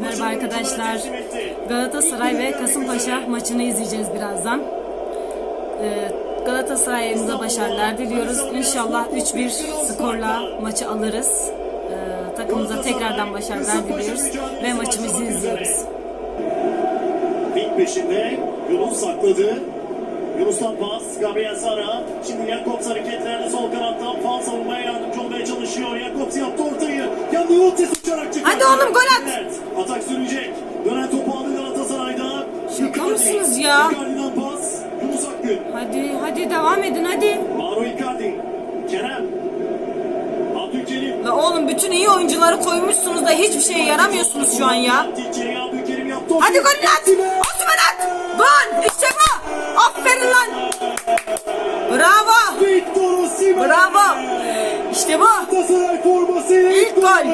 Merhaba arkadaşlar. Galatasaray ve Kasımpaşa maçını izleyeceğiz birazdan. Ee, Galatasaray'ımıza başarılar diliyoruz. İnşallah 3-1 skorla maçı alırız. Ee, takımımıza tekrardan başarılar diliyoruz ve maçımızı izliyoruz. Fink peşinde. Yunus sakladı. Yunus'tan pas. Gabriel Sara. Şimdi Jakobs hareketlerle sol kanattan fal savunmaya yardımcı olmaya çalışıyor. Jakobs yaptı ortayı. Yandı Yotes uçarak çıktı. Hadi oğlum, gol at. Evet, Atak sürecek. Dönen topu aldı Galatasaray'da. Şaka mısınız ya? Icardi'den pas. Yunus Akgün. Hadi hadi devam edin hadi. Mauro Icardi. Kerem. Abdülkerim. La oğlum bütün iyi oyuncuları koymuşsunuz da hiçbir şeye yaramıyorsunuz şu an ya. Hadi golünü at. Osman at. Gol. İşte bu. Aferin lan. Bravo. Victor Osimhen. Bravo. İşte bu. Galatasaray formasıyla İlk gol.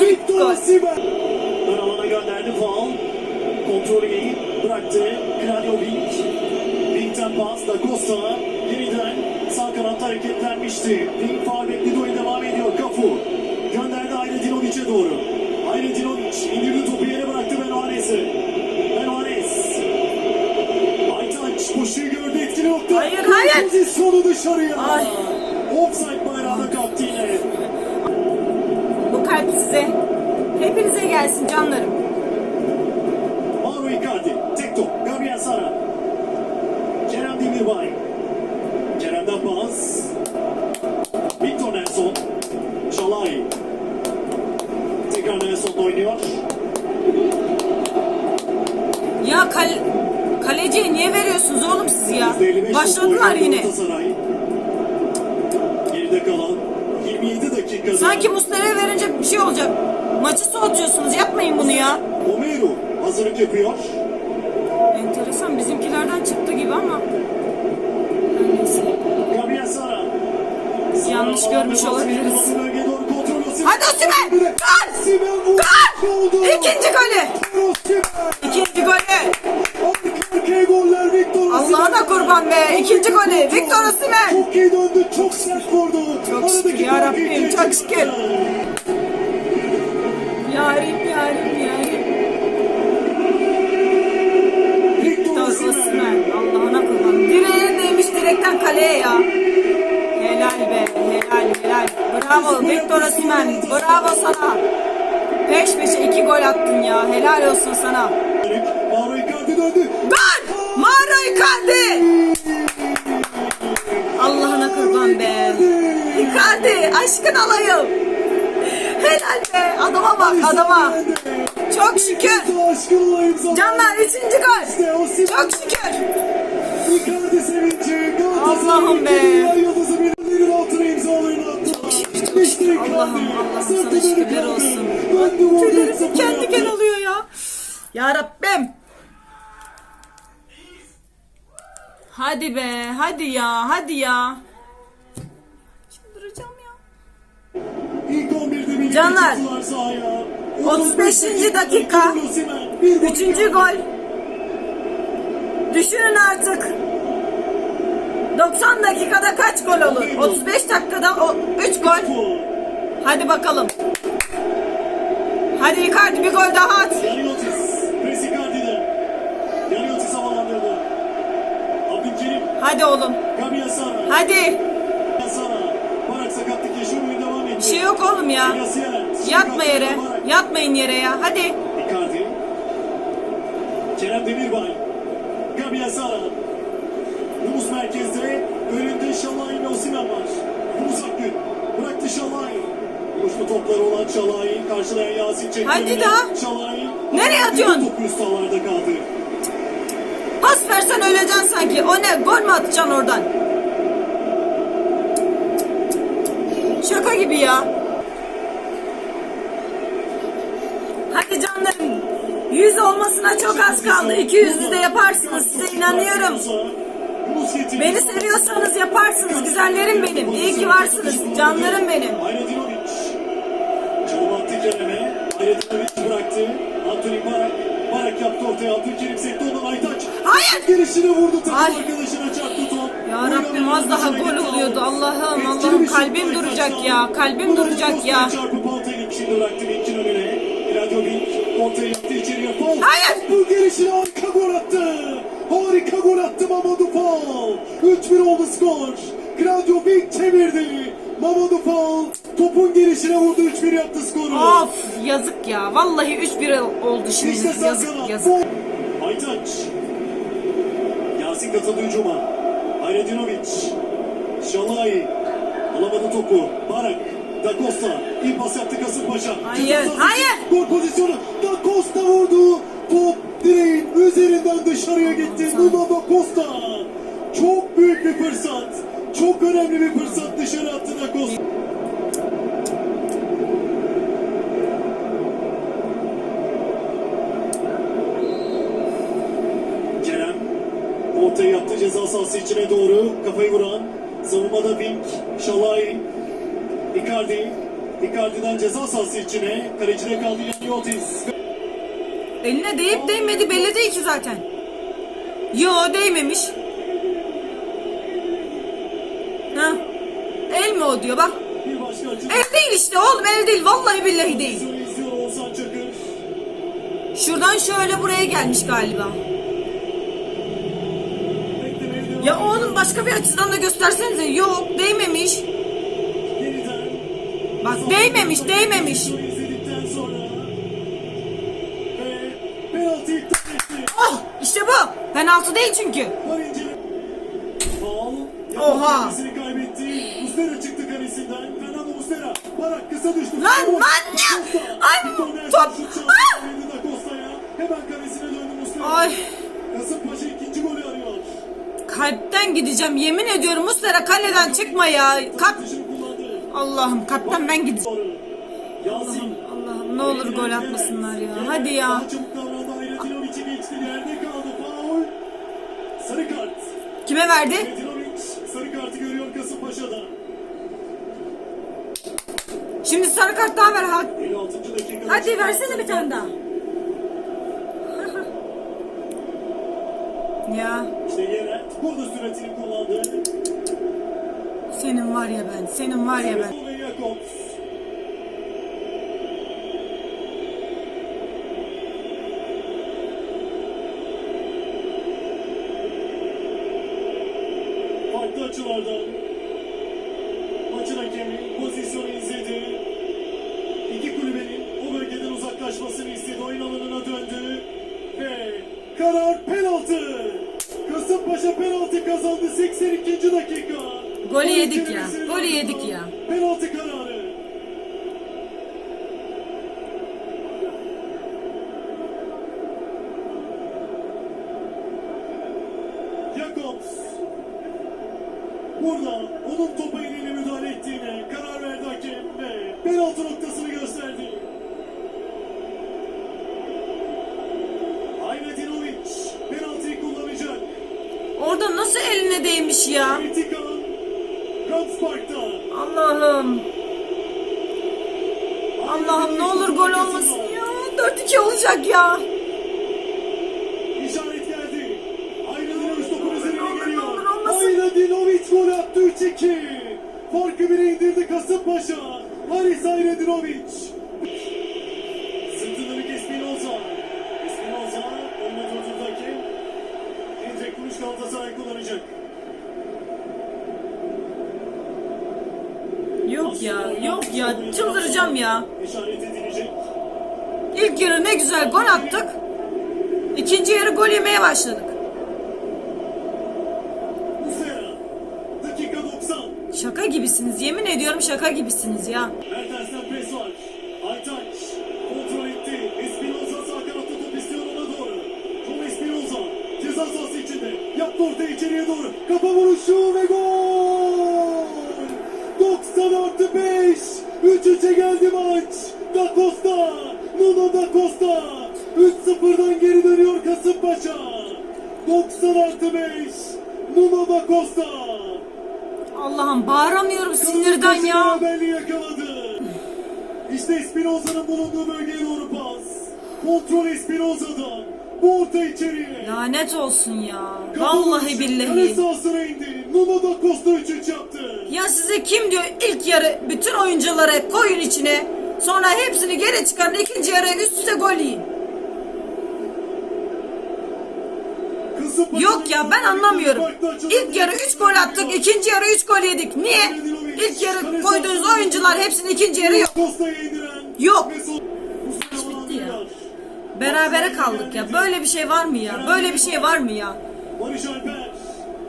İlk Victor gol. Alana gönderdi faul. Kontrolü bıraktı. Kranjovic. Link'ten pas da Costa. Yeniden sağ kanatta hareketlenmişti. Link bekledi oyun devam ediyor. Kafu. Gönderdi Ayne Dinovic'e doğru. Ayne Dinovic indirdi topu yere bıraktı Hayır, hayır. Pozisyonu dışarıya. Ay. Offside bayrağına kalktı yine. Bu kalp size. Hepinize gelsin canlarım. Mauro Icardi, tek top, Gabriel Sara. Kerem Demirbay. Kerem'den pas. Victor Nelson. Şalay. Tekrar Nelson'la oynuyor. Ya kal kaleciye niye oğlum siz ya? %55 Başladılar yine. Geride kalan 27 dakikada. Sanki Muslera'ya verince bir şey olacak. Maçı soğutuyorsunuz. Yapmayın bunu ya. Romero hazırlık yapıyor. Enteresan. Bizimkilerden çıktı gibi ama. Gabriel Sara. Yanlış görmüş olabiliriz. Hadi Osimhen! Gol! Gol! İkinci golü! İkinci golü! Allah'ına kurban be! İkinci golü! Victor Osimhen! Çok iyi döndü, çok sert vurdu. Çok şükür Aradaki ya Rabbim, farkı ikiye çok şükür. Yarim yarim yarim. Victor. Osimhen. Allah'ına kurban. Direğe değmiş direkten kaleye ya. Helal be, helal helal. Bravo Victor Osimhen. Bravo sana. Peş peşe iki gol attın ya. Helal olsun sana. Mauro Icardi! Allah'ına kurban be. Icardi aşkın alayım. Helal be. Adama bak adama. Çok şükür. Canlar üçüncü gol. Çok şükür. Allah'ım be. Allah'ım Allah'ım sana şükürler olsun. Tüylerim diken diken oluyor ya. Ya Rabbim. Hadi be hadi ya hadi ya. Çıldıracağım ya. İlk 11'de birlikte Canlar, çıktılar sahaya. 35. dakika. Osimhen, bir gol Üçüncü gol. Düşünün artık. 90 dakikada kaç gol olur? 35 dakikada 3 gol. Gol. Hadi bakalım. Hadi Icardi bir gol daha at. Hadi oğlum. Hadi. Bir şey yok oğlum ya. Yatma yere. Yatmayın yere ya. Hadi. Kerem Demirbay. Gabriel Sara. Yunus merkezde. Önünde Şalay ve Osimhen var. Yunus Akgün. Bıraktı Şalay. Uçlu topları olan Şalay. Karşılayan Yasin çekti. Hadi daha. Şalay. Nereye atıyorsun? Topu üst kaldı. Pas versen öleceksin sanki. O ne? Gol mü atacaksın oradan? Şaka gibi ya. Hadi canlarım. 100 olmasına çok az kaldı. 200'ü de yaparsınız. Size inanıyorum. Beni seviyorsanız yaparsınız. Güzellerim benim. İyi ki varsınız. Canlarım benim. Anthony Barak. Barak yaptı ortaya. Abdülkerim sekti ondan Aytaç. Hayır. Girişine vurdu. Takım Ay. arkadaşına çarptı top. Ya Rabbim az daha gol oluyordu. Allah'ım Allah'ım kalbim duracak ya. Kalbim duracak ya. Hayır. Bu gelişine harika gol attı. Harika gol attı Mamadou Fall. 3-1 oldu skor. Claudio Vic çevirdi. Mamadou Fall topun gelişine vurdu 3-1 yaptı skoru. Of yazık ya. Vallahi 3-1 oldu şimdi. İşte yazık yazık. Aytaç. Yasin katıldı hücuma. Hayredinovic. Şalay. Alamadı topu. Barak. Da Costa. İyi pas yaptı Kasımpaşa. Hayır, sahası. hayır. Gol pozisyonu. Da Costa vurdu. Top direğin üzerinden dışarıya gitti. Nuno Da Costa. Çok büyük bir fırsat. Çok önemli bir fırsat dışarı attı Da Costa. Kerem ortaya yaptı ceza sahası içine doğru kafayı vuran savunmada Vink, Şalay, Icardi Icardi'den ceza sahası içine kalecide kaldı Yanni Otis Eline değip değmedi belli değil ki zaten. Yo değmemiş. Ha. El mi o diyor bak. El değil işte oğlum el değil vallahi billahi değil. Şuradan şöyle buraya gelmiş galiba. Ya oğlum başka bir açıdan da göstersenize. Yok değmemiş. Bak değmemiş değmemiş. Oh işte bu. Penaltı değil çünkü. Oha. Lan, lan ya. Ay, top. Ah. Ay. Kasımpaşa ikinci golü arıyor. Kalpten gideceğim yemin ediyorum Muslera kaleden çıkma ya. Kalp. Allah'ım kalpten ben gideceğim. Yasin. Allah'ım ne olur gol atmasınlar ya. Hadi ya. Kime verdi? Sarı kartı görüyor Kasımpaşa'da. Şimdi sarı kart daha ver. Ha- 56. dakika. Hadi versene bir tane daha. Ya İşte Yerel burada süratini kullandı. senin var ya ben. Senin var ya ben. Farklı açılardan maçın hakemi pozisyonu izledi. İki kulübenin o bölgeden uzaklaşmasını istedi. Oyun alanına döndü. Ve karar penaltı. Kasımpaşa penaltı kazandı 82. dakika. Golü Gol yedik ya, golü yedik ya. Penaltı kararı. Jakobs burada onun topa eliyle müdahale ettiğine karar eline değmiş ya? Allah'ım. Allah'ım ne olur gol olmasın ya. 4-2 olacak ya. İşaret geldi. Hayredinovic topun üzerine ne geliyor. olmasın. Hayredinovic gol attı 3-2. Farkı bire indirdi Kasımpaşa. Haris Hayredinovic. Ya, yok ya. Çıldıracağım ya. İlk yarı ne güzel gol attık. İkinci yarı gol yemeye başladık. Muslera. Dakika 90. Şaka gibisiniz. Yemin ediyorum şaka gibisiniz ya. Kafa vuruşu ve gol! 90 artı 5. 3-3'e geldi maç. Da Costa. Nuno Da Costa. 3-0'dan geri dönüyor Kasımpaşa. 90 artı 5. Nuno Da Costa. Allah'ım bağıramıyorum sinirden ya. Beraberliği yakaladı. İşte Espinoza'nın bulunduğu bölgeye doğru pas. Kontrol Espinoza'dan. Bu orta içeriye. Lanet olsun ya. Vallahi vuruşu. Kale billahi. sahasına indi. Nuno da Costa 3-3 Ya size kim diyor ilk yarı bütün oyuncuları koyun içine. Sonra hepsini geri çıkarın ikinci yarı üst üste gol yiyin. Yok ya ben anlamıyorum. İlk yarı 3 gol attık, ikinci yarı 3 gol yedik. Niye? İlk yarı koyduğunuz oyuncular hepsinin ikinci yarı yok. Yok. bitti ya. Berabere kaldık ya. Böyle bir şey var mı ya? Böyle bir şey var mı ya?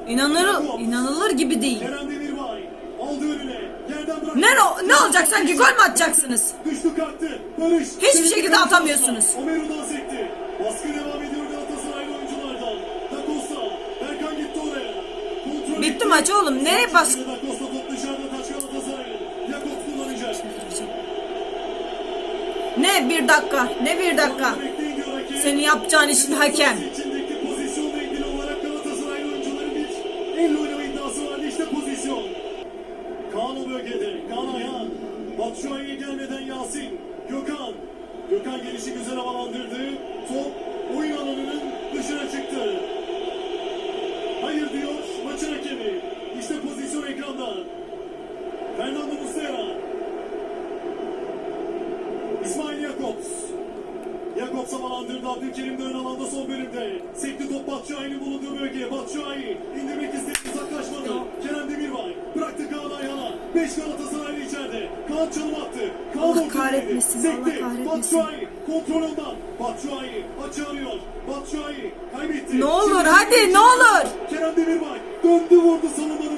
İnanılır, inanılır gibi değil. Kerem Demirbay. Aldı önüne. Yerden bıraktı. Ne o- ne olacak sanki gol mü atacaksınız? Düştü kalktı. Barış. Hiçbir şekilde atamıyorsunuz. Omeru dans etti. Baskı devam ediyor Galatasaraylı oyunculardan. Da Costa. Berkan gitti oraya. Kontrol Bitti maç oğlum. Nereye bas? Da Costa top dışarıda taç Galatasaraylı. Jakobs kullanacak. Ne bir dakika, ne bir dakika. Senin yapacağın işin hakem. Gelmeden Yasin. Gökhan. Gökhan gelişi güzel havalandırdı. Top oyun alanının dışına çıktı. Hayır diyor maçın hakemi. İşte pozisyon ekranda. Fernando Muslera. İsmail Jakobs. Jakobs havalandırdı. Abdülkerim de ön alanda son bölümde. Sekti top Batshuayi'nin bulunduğu bölgeye. Batshuayi indirmek istedi. Uzaklaşmadı. Kerem Demirbay. Bıraktı Kaan Ayhan'a. 5 Galatasaraylı içeride. Kaan çalım attı. Kaan Allah kahretmesin, Sekti. Allah kahretmesin. Batshuayi kontrol ondan. Batshuayi açı arıyor. Batshuayi kaybetti. Ne olur, Şimdi- hadi, ne olur. Kerem Demirbay döndü vurdu savunmanın